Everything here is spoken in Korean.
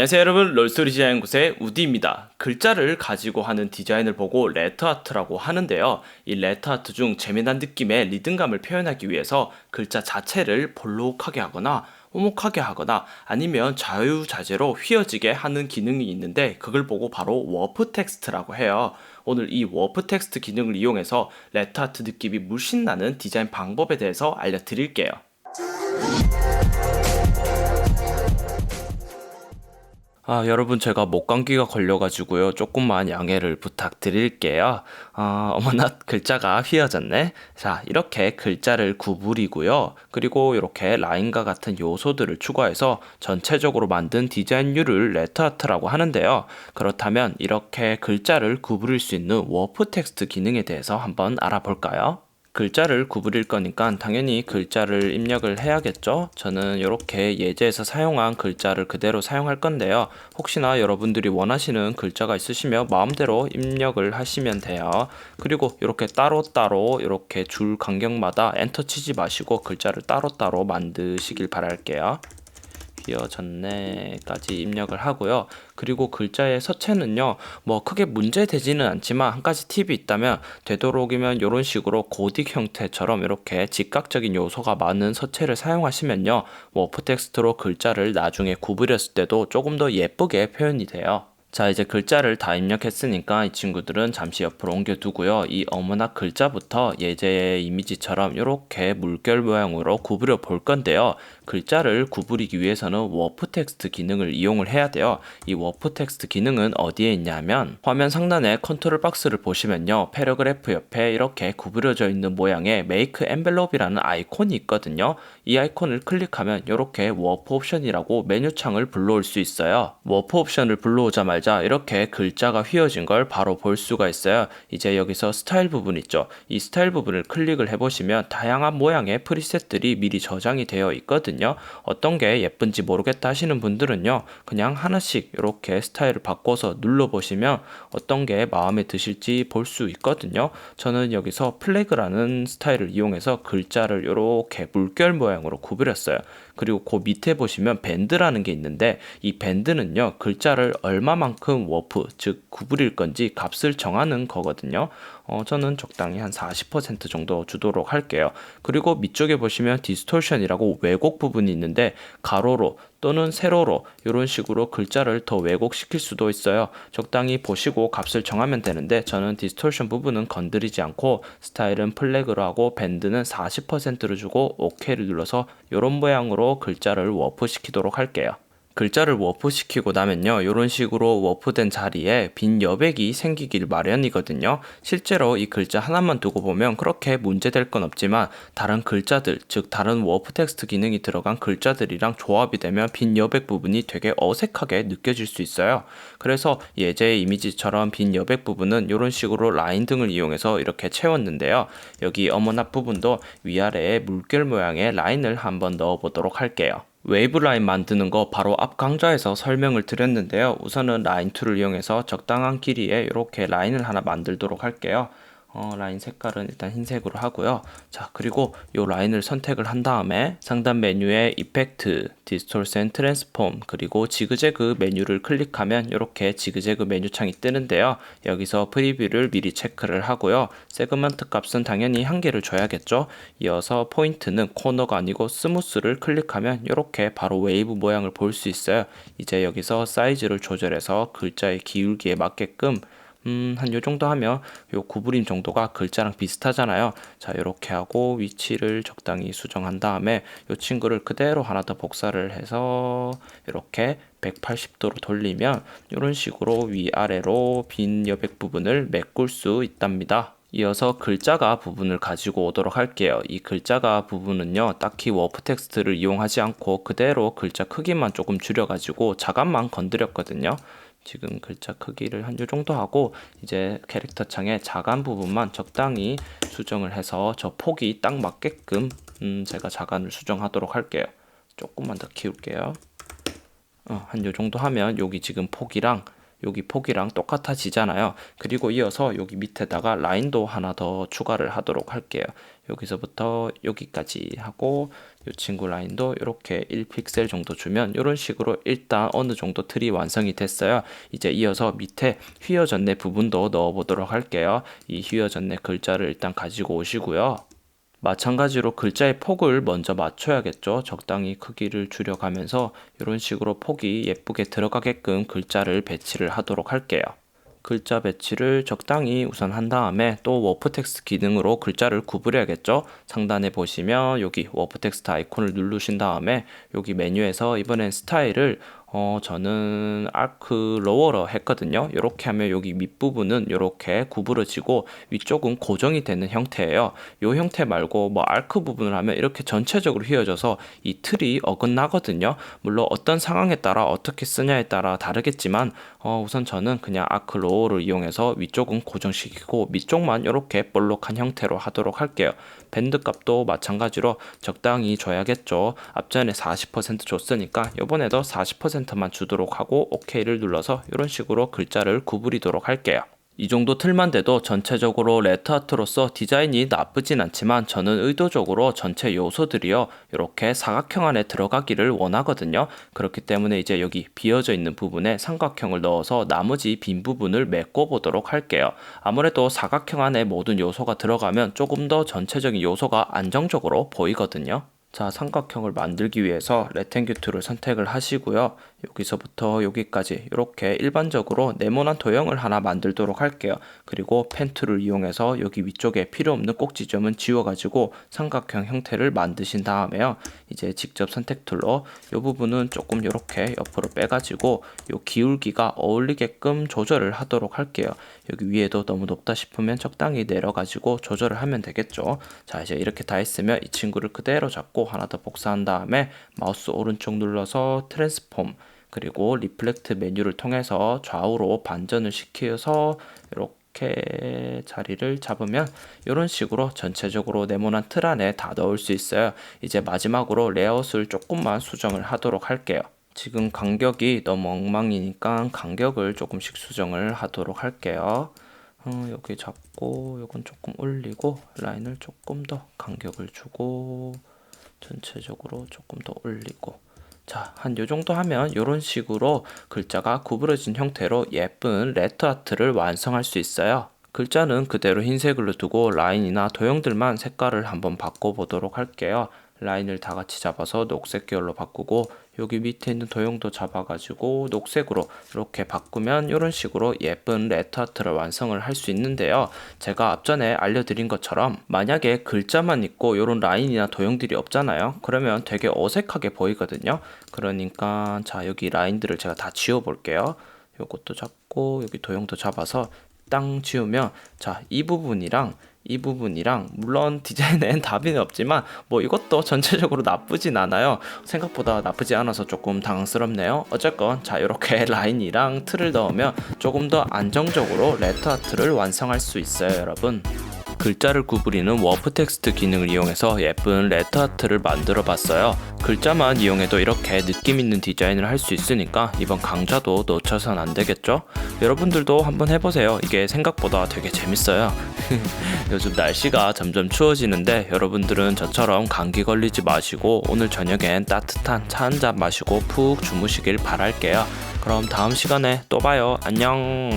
안녕하세요 여러분 롤스토리 디자인 곳의 우디입니다. 글자를 가지고 하는 디자인을 보고 레터아트라고 하는데요. 이 레터아트 중 재미난 느낌의 리듬감을 표현하기 위해서 글자 자체를 볼록하게 하거나 오목하게 하거나 아니면 자유자재로 휘어지게 하는 기능이 있는데 그걸 보고 바로 워프 텍스트라고 해요. 오늘 이 워프 텍스트 기능을 이용해서 레터아트 느낌이 물씬 나는 디자인 방법에 대해서 알려드릴게요. 아, 여러분 제가 목감기가 걸려가지고요. 조금만 양해를 부탁드릴게요. 아, 어머나 글자가 휘어졌네. 자, 이렇게 글자를 구부리고요. 그리고 이렇게 라인과 같은 요소들을 추가해서 전체적으로 만든 디자인류를 레터아트라고 하는데요. 그렇다면 이렇게 글자를 구부릴 수 있는 워프 텍스트 기능에 대해서 한번 알아볼까요? 글자를 구부릴 거니까 당연히 글자를 입력을 해야겠죠. 저는 이렇게 예제에서 사용한 글자를 그대로 사용할 건데요. 혹시나 여러분들이 원하시는 글자가 있으시면 마음대로 입력을 하시면 돼요. 그리고 이렇게 따로따로 이렇게 줄 간격마다 엔터 치지 마시고 글자를 따로따로 만드시길 바랄게요. 휘어졌네까지 입력을 하고요. 그리고 글자의 서체는요, 뭐 크게 문제 되지는 않지만 한 가지 팁이 있다면 되도록이면 이런 식으로 고딕 형태처럼 이렇게 직각적인 요소가 많은 서체를 사용하시면요, 워프 텍스트로 글자를 나중에 구부렸을 때도 조금 더 예쁘게 표현이 돼요. 자 이제 글자를 다 입력했으니까 이 친구들은 잠시 옆으로 옮겨두고요. 이 어머나 글자부터 예제의 이미지처럼 이렇게 물결 모양으로 구부려 볼 건데요. 글자를 구부리기 위해서는 워프 텍스트 기능을 이용을 해야 돼요. 이 워프 텍스트 기능은 어디에 있냐면 화면 상단에 컨트롤 박스를 보시면요. 패러그래프 옆에 이렇게 구부려져 있는 모양의 메이크 엔벨롭이라는 아이콘이 있거든요. 이 아이콘을 클릭하면 이렇게 워프 옵션이라고 메뉴 창을 불러올 수 있어요. 워프 옵션을 불러오자마자 알자 이렇게 글자가 휘어진 걸 바로 볼 수가 있어요. 이제 여기서 스타일 부분 있죠. 이 스타일 부분을 클릭을 해보시면 다양한 모양의 프리셋들이 미리 저장이 되어 있거든요. 어떤 게 예쁜지 모르겠다 하시는 분들은요. 그냥 하나씩 이렇게 스타일을 바꿔서 눌러보시면 어떤 게 마음에 드실지 볼 수 있거든요. 저는 여기서 플래그라는 스타일을 이용해서 글자를 이렇게 물결 모양으로 구부렸어요. 그리고 그 밑에 보시면 밴드라는 게 있는데 이 밴드는요 글자를 얼마만큼 워프 즉 구부릴 건지 값을 정하는 거거든요. 어, 저는 적당히 한 40% 정도 주도록 할게요. 그리고 밑쪽에 보시면 디스토션이라고 왜곡 부분이 있는데 가로로 또는 세로로 이런 식으로 글자를 더 왜곡시킬 수도 있어요. 적당히 보시고 값을 정하면 되는데 저는 디스토션 부분은 건드리지 않고 스타일은 플래그로 하고 밴드는 40%를 주고 OK를 눌러서 이런 모양으로 글자를 워프시키도록 할게요. 글자를 워프시키고 나면요 이런 식으로 워프된 자리에 빈 여백이 생기길 마련이거든요. 실제로 이 글자 하나만 두고 보면 그렇게 문제될 건 없지만 다른 글자들 즉 다른 워프 텍스트 기능이 들어간 글자들이랑 조합이 되면 빈 여백 부분이 되게 어색하게 느껴질 수 있어요. 그래서 예제의 이미지처럼 빈 여백 부분은 이런 식으로 라인 등을 이용해서 이렇게 채웠는데요. 여기 어머나 부분도 위아래에 물결 모양의 라인을 한번 넣어 보도록 할게요 웨이브 라인 만드는 거 바로 앞 강좌에서 설명을 드렸는데요. 우선은 라인 툴을 이용해서 적당한 길이에 이렇게 라인을 하나 만들도록 할게요. 어, 라인 색깔은 일단 흰색으로 하고요. 자, 그리고 이 라인을 선택을 한 다음에 상단 메뉴에 이펙트, 디스톨션, 트랜스폼, 그리고 지그재그 메뉴를 클릭하면 이렇게 지그재그 메뉴창이 뜨는데요. 여기서 프리뷰를 미리 체크를 하고요. 세그먼트 값은 당연히 한 개를 줘야겠죠. 이어서 포인트는 코너가 아니고 스무스를 클릭하면 이렇게 바로 웨이브 모양을 볼 수 있어요. 이제 여기서 사이즈를 조절해서 글자의 기울기에 맞게끔 음, 한 요 정도 하면 요 구부림 정도가 글자랑 비슷하잖아요. 자, 이렇게 하고 위치를 적당히 수정한 다음에 요 친구를 그대로 하나 더 복사를 해서 이렇게 180도로 돌리면 이런 식으로 위아래로 빈 여백 부분을 메꿀 수 있답니다. 이어서 글자가 부분을 가지고 오도록 할게요. 이 글자가 부분은요, 딱히 워프 텍스트를 이용하지 않고 그대로 글자 크기만 조금 줄여가지고 자감만 건드렸거든요. 지금 글자 크기를 한 요 정도 하고 이제 캐릭터 창에 자간 부분만 적당히 수정을 해서 저 폭이 딱 맞게끔 음 제가 자간을 수정하도록 할게요. 조금만 더 키울게요. 어, 한 요 정도 하면 여기 지금 폭이랑 여기 폭이랑 똑같아지잖아요. 그리고 이어서 여기 밑에다가 라인도 하나 더 추가를 하도록 할게요. 여기서부터 여기까지 하고 이 친구 라인도 이렇게 1픽셀 정도 주면 이런 식으로 일단 어느 정도 틀이 완성이 됐어요. 이제 이어서 밑에 휘어졌네 부분도 넣어 보도록 할게요. 이 휘어졌네 글자를 일단 가지고 오시고요. 마찬가지로 글자의 폭을 먼저 맞춰야겠죠. 적당히 크기를 줄여가면서 이런 식으로 폭이 예쁘게 들어가게끔 글자를 배치를 하도록 할게요. 글자 배치를 적당히 우선 한 다음에 또 워프 텍스트 기능으로 글자를 구부려야겠죠. 상단에 보시면 여기 워프 텍스트 아이콘을 누르신 다음에 여기 메뉴에서 이번엔 스타일을 어, 저는 아크 로워러 했거든요. 이렇게 하면 여기 밑부분은 이렇게 구부러지고 위쪽은 고정이 되는 형태예요. 이 형태 말고 뭐 아크 부분을 하면 이렇게 전체적으로 휘어져서 이 틀이 어긋나거든요. 물론 어떤 상황에 따라 어떻게 쓰냐에 따라 다르겠지만 어, 우선 저는 그냥 아크 로워를 이용해서 위쪽은 고정시키고 밑쪽만 이렇게 볼록한 형태로 하도록 할게요. 밴드 값도 마찬가지로 적당히 줘야겠죠. 앞전에 40% 줬으니까 이번에도 40%만 주도록 하고 OK를 눌러서 이런 식으로 글자를 구부리도록 할게요. 이 정도 틀만 돼도 전체적으로 레터 아트로서 디자인이 나쁘진 않지만 저는 의도적으로 전체 요소들이요 이렇게 사각형 안에 들어가기를 원하거든요 그렇기 때문에 이제 여기 비어져 있는 부분에 삼각형을 넣어서 나머지 빈 부분을 메꿔 보도록 할게요 아무래도 사각형 안에 모든 요소가 들어가면 조금 더 전체적인 요소가 안정적으로 보이거든요 자, 삼각형을 만들기 위해서 레탱규 툴을 선택을 하시고요. 여기서부터 여기까지 이렇게 일반적으로 네모난 도형을 하나 만들도록 할게요. 그리고 펜 툴을 이용해서 여기 위쪽에 필요 없는 꼭지점은 지워가지고 삼각형 형태를 만드신 다음에요. 이제 직접 선택 툴로 이 부분은 조금 이렇게 옆으로 빼가지고 이 기울기가 어울리게끔 조절을 하도록 할게요. 여기 위에도 너무 높다 싶으면 적당히 내려가지고 조절을 하면 되겠죠. 자, 이제 이렇게 다 했으면 이 친구를 그대로 잡고 하나 더 복사한 다음에 마우스 오른쪽 눌러서 트랜스폼 그리고 리플렉트 메뉴를 통해서 좌우로 반전을 시켜서 이렇게 자리를 잡으면 이런 식으로 전체적으로 네모난 틀 안에 다 넣을 수 있어요. 이제 마지막으로 레이아웃을 조금만 수정을 하도록 할게요. 지금 간격이 너무 엉망이니까 간격을 조금씩 수정을 하도록 할게요. 어, 여기 잡고 이건 조금 올리고 라인을 조금 더 간격을 주고 전체적으로 조금 더 올리고 자, 한 요 정도 하면 이런 식으로 글자가 구부러진 형태로 예쁜 레터 아트를 완성할 수 있어요. 글자는 그대로 흰색으로 두고 라인이나 도형들만 색깔을 한번 바꿔보도록 할게요. 라인을 다 같이 잡아서 녹색 계열로 바꾸고 여기 밑에 있는 도형도 잡아가지고 녹색으로 이렇게 바꾸면 이런 식으로 예쁜 레터 아트를 완성을 할 수 있는데요. 제가 앞전에 알려드린 것처럼 만약에 글자만 있고 이런 라인이나 도형들이 없잖아요. 그러면 되게 어색하게 보이거든요. 그러니까 자 여기 라인들을 제가 다 지워 볼게요. 요것도 잡고 여기 도형도 잡아서 땅 지우면 자 이 부분이랑 이 부분이랑 물론 디자인엔 답이 없지만 뭐 이것도 전체적으로 나쁘진 않아요. 생각보다 나쁘지 않아서 조금 당황스럽네요. 어쨌건 자 이렇게 라인이랑 틀을 넣으면 조금 더 안정적으로 레터 아트를 완성할 수 있어요 여러분 글자를 구부리는 워프 텍스트 기능을 이용해서 예쁜 레터 아트를 만들어 봤어요. 글자만 이용해도 이렇게 느낌 있는 디자인을 할 수 있으니까 이번 강좌도 놓쳐선 안 되겠죠? 여러분들도 한번 해보세요. 이게 생각보다 되게 재밌어요. 요즘 날씨가 점점 추워지는데 여러분들은 저처럼 감기 걸리지 마시고 오늘 저녁엔 따뜻한 차 한 잔 마시고 푹 주무시길 바랄게요. 그럼 다음 시간에 또 봐요. 안녕.